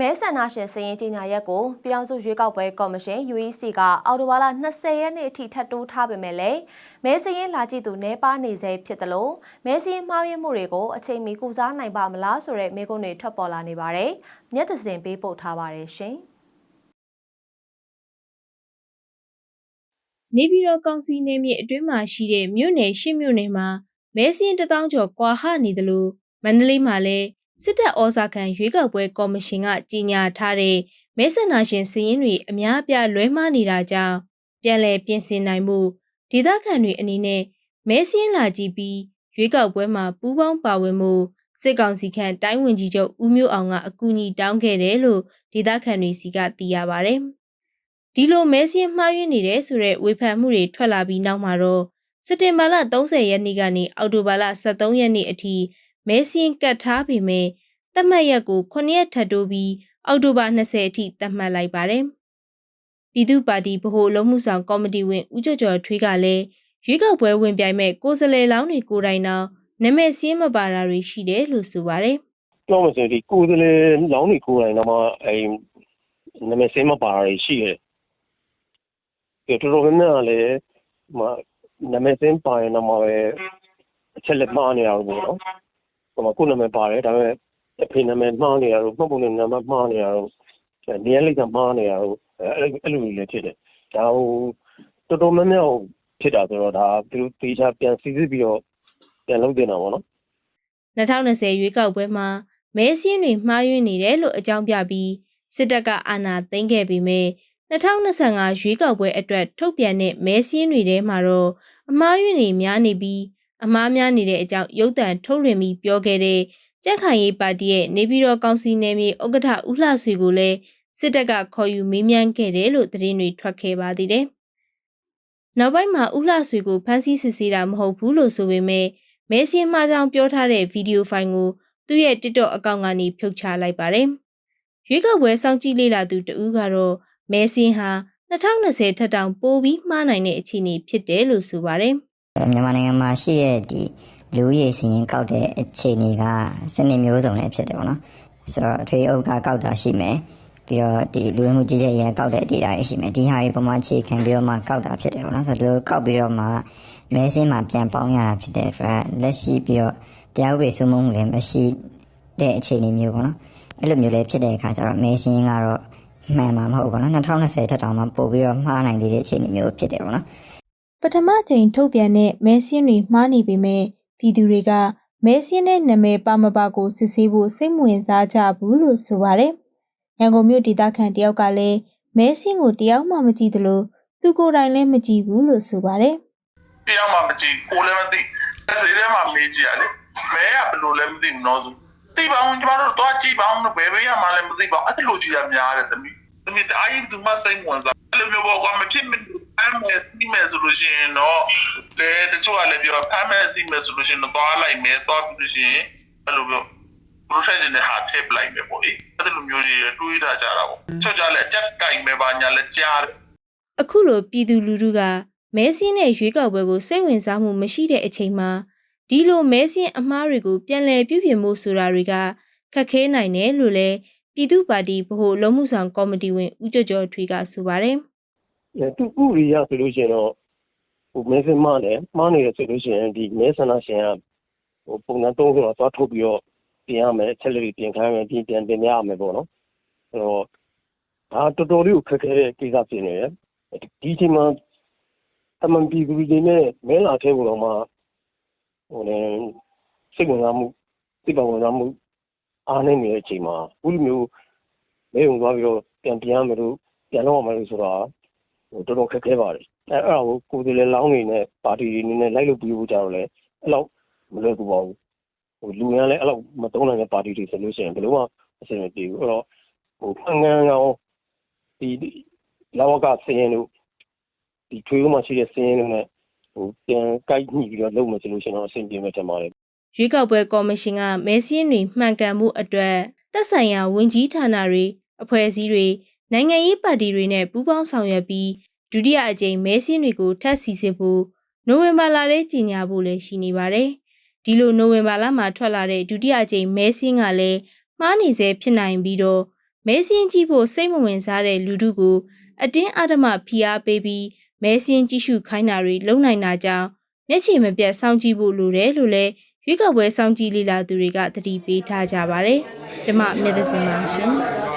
မဲဆန္ဒရှင်စည်ရင်ကြီးညာရက်ကိုပြည်ထောင်စုရွေးကောက်ပွဲကော်မရှင် UEC ကအော်တိုဘာလ20ရက်နေ့အထိထပ်တိုးထားပေမဲ့လည်းမဲစည်ရင်လာကြည့်သူနှဲပါနေစေဖြစ်တယ်လို့မဲစည်ရင်မှားယွင်းမှုတွေကိုအချိန်မီကုစားနိုင်ပါမလားဆိုတဲ့မေးခွန်းတွေထွက်ပေါ်လာနေပါတယ်။မျက်သစင်ပေးပို့ထားပါတယ်ရှင်။နေပြည်တော်ကောင်စီနယ်မြေအတွင်းမှာရှိတဲ့မြို့နယ်ရှစ်မြို့နယ်မှာမဲစင်းတစ်တောင်းကျော်ကွာဟနေသလိုမန္တလေးမှာလည်း စစ်တပ်ဩဇာခံရွေးကောက်ပွဲကော်မရှင်ကကြီးညာထားတဲ့မဲဆန္ဒရှင်စည်ရင်းတွေအများအပြားလွဲမှားနေတာကြောင့်ပြန်လည်ပြင်ဆင်နိုင်မှုဒေသခံတွေအနေနဲ့မဲစင်းလာကြည့်ပြီးရွေးကောက်ပွဲမှာပူးပေါင်းပါဝင်မှုစစ်ကောင်စီခန့်တိုင်းဝင်ကြီးချုပ်ဦးမျိုးအောင်ကအကူအညီတောင်းခဲ့တယ်လို့ဒေသခံတွေစီကသိရပါဗျ။ဒီလိုမဲစင်းမှားယွင်းနေတယ်ဆိုတဲ့ဝေဖန်မှုတွေထွက်လာပြီးနောက်မှာတော့စက်တင်ဘာလ30ရက်နေ့ကနေအောက်တိုဘာလ23ရက်နေ့အထိ မဲစင်းကတ်ထားပေမဲ့သတ်မှတ်ရက်ကို9ရက်ထပ်တိုးပြီးအောက်တိုဘာ20အထိသတ်မှတ်လိုက်ပါတယ်။ပြည်သူ့ပါတီဗဟိုအလုံးမှုဆောင်ကော်မတီဝင်ဦးကျော်ကျော်ထွေးကလည်းရွေးကောက်ပွဲဝင်ပြိုင်မဲ့ကိုယ်စားလှယ်လောင်းတွေကိုယ်တိုင်တော့နာမည်စင်းမပါတာတွေရှိတယ်လို့ဆိုပါတယ်။ပြောမှဆိုရင်ဒီကိုယ်စားလှယ်လောင်းတွေကိုယ်တိုင်တော့မှအဲနာမည်စင်းမပါတာတွေရှိတယ်ဒီတော်တော်များများလည်းဟိုနာမည်စင်းပါရင်တော့မှပဲအချက်လက်မှားနေရဘူးပေါ့နော် ဟိုမှာကိုယ်နာမည်ပါတယ်ဒါပေမဲ့အဖေနာမည်မှားနေရတော့မှတ်ပုံနဲ့နာမည်မှားနေရတော့နေရာလိပ်ကမှားနေရတော့အဲအဲ့လိုလည်းဖြစ်တယ်ဒါဟိုတော်တော်များများဖြစ်တာဆိုတော့ဒါသူတို့တေချာပြန်စီစစ်ပြီးတော့ပြန်လုပ်တင်တာပေါ့နော်2020ရွေးကောက်ပွဲမှာမဲစင်းတွေမှားယွင်းနေတယ်လို့အကြောင်းပြပြီးစစ်တပ်ကအာဏာသိမ်းခဲ့ပေမဲ့2025ရွေးကောက်ပွဲအတွက်ထုတ်ပြန်တဲ့မဲစင်းတွေထဲမှာတော့အမှားယွင်းတွေများနေပြီး အမှားများနေတဲ့အကြောင်းရုပ်သံထုတ်လွှင့်ပြီးပြောခဲ့တဲ့ကြက်ခိုင်ရေးပါတီရဲ့နေပြည်တော်ကောင်စီနယ်မြေဥက္ကဋ္ဌဦးလှဆွေကိုလည်းစစ်တပ်ကခေါ်ယူမေးမြန်းခဲ့တယ်လို့သတင်းတွေထွက်ခဲ့ပါသေးတယ်။နောက်ပိုင်းမှာဦးလှဆွေကိုဖမ်းဆီးစစ်ဆေးတာမဟုတ်ဘူးလို့ဆိုပေမဲ့မဲစင်းမှားကြောင်ပြောထားတဲ့ဗီဒီယိုဖိုင်ကိုသူ့ရဲ့ TikTok အကောင့်ကနေဖြုတ်ချလိုက်ပါတယ်။ရွေးကောက်ပွဲစောင့်ကြည့်လေ့လာသူတဦးကတော့မဲစင်းဟာ2020ထက်တောင်ပိုပြီးမှားနိုင်တဲ့အခြေအနေဖြစ်တယ်လို့ဆိုပါတယ် မြန်မာနိုင်ငံမှာရှိတဲ့ဒီလူဦးရေစည်ရင်ကောက်တဲ့အခြေအနေကစနစ်မျိုးစုံလည်းဖြစ်တယ်ပေါ့နော်ဆိုတော့အထွေအုပ်ကကောက်တာရှိမယ်ပြီးတော့ဒီလူဝင်မှုကြီးကြပ်ရေးကောက်တဲ့ data တွေရှိမယ်ဒီဟာတွေပုံမှန်အခြေခံပြီးတော့မှကောက်တာဖြစ်တယ်ပေါ့နော်ဆိုတော့ဒီလိုကောက်ပြီးတော့မှမဲစင်းမှာပြန်ပေါင်းရတာဖြစ်တဲ့အတွက်လက်ရှိပြီးတော့တရားဥပဒေစိုးမိုးမှုလည်းမရှိတဲ့အခြေအနေမျိုးပေါ့နော်အဲ့လိုမျိုးလည်းဖြစ်တဲ့အခါကျတော့မဲစင်းကတော့မှန်မှာမဟုတ်ဘူးပေါ့နော်2020ထက်တောင်မှပို့ပြီးတော့မှားနိုင်သေးတဲ့အခြေအနေမျိုးဖြစ်တယ်ပေါ့နော် ပထမချိန်ထုတ်ပြန်တဲ့မဲစင်းတွေမှားနေပေမဲ့ပြည်သူတွေကမဲစင်းတဲ့နာမည်ပါမပါကိုစစ်ဆေးဖို့စိတ်မဝင်စားကြဘူးလို့ဆိုပါတယ်။ရန်ကုန်မြို့ဒေသခံတယောက်ကလည်းမဲစင်းကိုတယောက်မှမကြည့်သလိုသူကိုယ်တိုင်လည်းမကြည့်ဘူးလို့ဆိုပါတယ်တယောက်မှမကြည့်ကိုလည်းမသိဈေးထဲမှာမေးကြည့်ရလေမဲကဘယ်လိုလဲမသိဘူးနော်ဆိုသိပါအောင်ကျမတို့တော့ကြည့်ပါအောင်ဘယ်ဘေးရမှလည်းမသိပါဘူးအဲ့လိုကြည့်ရများတယ်သမီးသမီးတအားကြီးသူမစိတ်ဝင်စားအဲ့လိုမျိုးပေါ့ကွာမဖြစ်မနေ ဖမ်းမယ်စီးမယ်ဆိုလို့ရှိရင်တော့လေတချို့ကလည်းပြောဖမ်းမယ်စီးမယ်ဆိုလို့ရှိရင်တော့သွားလိုက်မယ်သွားပြီးလို့ရှိရင်အဲ့လိုမျိုး project နဲ့ဟာထည့်ပလိုက်မယ်ပေါ့လေအဲ့လိုမျိုးကြီးတွေးထားကြတာပေါ့ချော့ကြလည်းအကြက်ကင်မယ်ပါညာလည်းကြားတယ်။အခုလိုပြည်သူလူထုကမဲစင်းနဲ့ရွေးကောက်ပွဲကိုစိတ်ဝင်စားမှုမရှိတဲ့အချိန်မှာဒီလိုမဲစင်းအမှားတွေကိုပြန်လည်ပြုပြင်ဖို့ဆိုတာတွေကခက်ခဲနိုင်တယ်လို့လည်းပြည်သူ့ပါတီဗဟိုလုံးမှုဆောင်ကော်မတီဝင်ဦးကျော်ကျော်ထွေးကဆိုပါတယ်။အဲ သူဥပဒေရဆိုလို့ရှိရင်တော့ဟိုမဲစင်းမနဲ့မှားနေတယ်ဆိုလို့ရှိရင်ဒီမဲဆန္ဒရှင်ကဟိုပုံစံသုံးဆိုတော့သွားထုတ်ပြီးတော့ပြင်ရမယ်အချက်လက်တွေပြင်ခိုင်းမယ်ပြင်ပြန်တင်ပြရမယ်ပေါ့နော်အဲတော့ဒါတော်တော်လေးကိုခက်ခဲတဲ့ကိစ္စဖြစ်နေတယ်ဒီအချိန်မှာအမှန်ပြည်သူတွေနဲ့မဲလာထဲကိုတော့မှဟိုလည်းစိတ်ဝင်စားမှုစိတ်ပါဝင်စားမှုအားနေနေတဲ့အချိန်မှာအခုလိုမျိုးမဲုံသွားပြီးတော့ပြန်ပြန်ရမယ်လို့ပြန်တော့မယ်လို့ဆိုတာဟို တော်တော်ခက်ခဲပါတယ်အဲအဲ့ဒါကိုကိုယ်စားလှယ်လောင်းနေနဲ့ပါတီတွေအနေနဲ့လိုက်လို့ပြီးဖို့ကြတော့လေအဲ့လောက်မလွယ်ကူပါဘူးဟိုလူရန်လည်းအဲ့လောက်မတုံးနိုင်တဲ့ပါတီတွေဆိုလို့ရှိရင်ဘယ်လိုမှအဆင်မပြေဘူးအဲ့တော့ဟိုဖန်ငန်းကောင်ဒီလောကစင်းရင်တို့ဒီထွေးကမှရှိတဲ့စင်းရင်တို့နဲ့ဟိုပြန်ကိုက်ညှိပြီးတော့လုပ်မယ်ဆိုလို့ရှိရင်တော့အဆင်ပြေမယ်ထင်ပါတယ်ရွေးကောက်ပွဲကော်မရှင်ကမဲစင်းတွေမှန်ကန်မှုအတွက်သက်ဆိုင်ရာဝန်ကြီးဌာနတွေအဖွဲ့အစည်းတွေ နိုင်ငံရေးပါတီတွေနဲ့ပူးပေါင်းဆောင်ရွက်ပြီးဒုတိယအကြိမ်မဲစင်းတွေကိုထပ်စီစစ်ဖို့နိုဝင်ဘာလထဲကြီးညာဖို့လည်းရှိနေပါတယ်။ဒီလိုနိုဝင်ဘာလမှာထွက်လာတဲ့ဒုတိယအကြိမ်မဲစင်းကလည်းမှားနေစေဖြစ်နိုင်ပြီးတော့မဲစင်းကြည့်ဖို့စိတ်မဝင်စားတဲ့လူထုကိုအတင်းအဓမ္မဖိအားပေးပြီးမဲစင်းကြည့်ရှုခိုင်းတာတွေလုပ်နိုင်တာကြောင့်မျက်ခြေမပြတ်စောင့်ကြည့်ဖို့လိုတယ်လို့လည်းရွေးကောက်ပွဲစောင့်ကြည့်လေ့လာသူတွေကသတိပေးထားကြပါတယ်။ကျမမျက်သစင်ပါရှင်။